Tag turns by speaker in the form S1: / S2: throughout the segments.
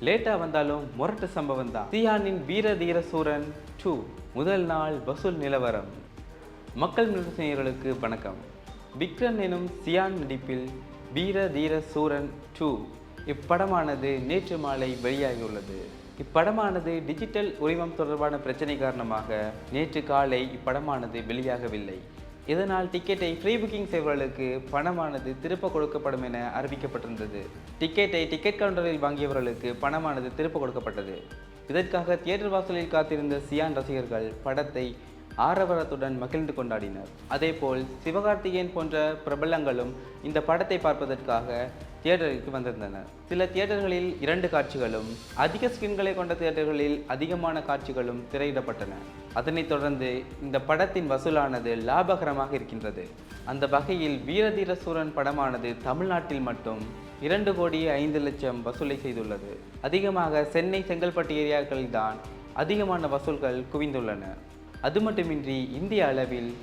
S1: லேட்டா வந்தாலும் முரட்டு சம்பவம் தான். சியானின் வீர தீர சூரன் டூ முதல் நாள் வசூல் நிலவரம். மக்கள் நேயர்களுக்கு வணக்கம். விக்ரம் எனும் சியான் நடிப்பில் வீர தீர சூரன் டூ இப்படமானது நேற்று மாலை வெளியாகியுள்ளது. இப்படமானது டிஜிட்டல் உரிமம் தொடர்பான பிரச்சனை காரணமாக நேற்று காலை இப்படமானது வெளியாகவில்லை. இதனால் டிக்கெட்டை ஃப்ரீ புக்கிங் செய்பவர்களுக்கு பணமானது திருப்ப கொடுக்கப்படும் என அறிவிக்கப்பட்டிருந்தது. டிக்கெட்டை டிக்கெட் கவுண்டரில் வாங்கியவர்களுக்கு பணமானது திருப்ப கொடுக்கப்பட்டது. இதற்காக தியேட்டர் வாசலில் காத்திருந்த சியான் ரசிகர்கள் படத்தை ஆரவரத்துடன் மகிழ்ந்து கொண்டாடினர். அதேபோல் சிவகார்த்திகேயன் போன்ற பிரபலங்களும் இந்த படத்தை பார்ப்பதற்காக தியேட்டருக்கு வந்திருந்தனர் சில தியேட்டர்களில் இரண்டு காட்சிகளும் அதிக ஸ்கிரீன்களை கொண்ட தியேட்டர்களில் அதிகமான காட்சிகளும் திரையிடப்பட்டன. அதனைத் தொடர்ந்து இந்த படத்தின் வசூலானது லாபகரமாக இருக்கின்றது. அந்த வகையில் வீரதீர சூரன் படமானது தமிழ்நாட்டில் மட்டும் இரண்டு கோடி ஐந்து லட்சம் வசூலை செய்துள்ளது. அதிகமாக சென்னை செங்கல்பட்டு ஏரியாக்களில் தான் அதிகமான வசூல்கள் குவிந்துள்ளன. அது மட்டுமின்றி இந்திய அளவில்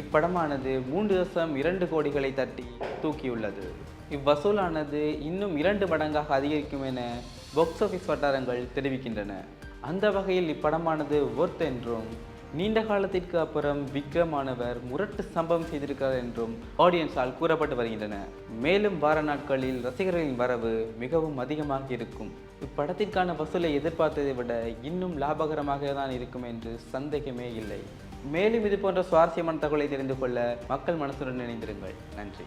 S1: இப்படமானது மூன்று தசம் இரண்டு கோடிகளை தட்டி தூக்கியுள்ளது. இவ்வசூலானது இன்னும் இரண்டு மடங்காக அதிகரிக்கும் என பாக்ஸ் ஆஃபீஸ் வட்டாரங்கள் தெரிவிக்கின்றன. அந்த வகையில் இப்படமானது ஒர்த் என்றும் நீண்ட காலத்திற்கு அப்புறம் விக்ரமானவர் முரட்டு சம்பவம் செய்திருக்கிறார் என்றும் ஆடியன்ஸால் கூறப்பட்டு வருகின்றன. மேலும் வார நாட்களில் ரசிகர்களின் வரவு மிகவும் அதிகமாக இருக்கும். இப்படத்திற்கான வசூலை எதிர்பார்த்ததை விட இன்னும் லாபகரமாக தான் இருக்கும் என்று சந்தேகமே இல்லை. மேலும் இது போன்ற சுவாரஸ்யமான தகவலை தெரிந்து கொள்ள மக்கள் மனசுடன் இணைந்திருங்கள். நன்றி.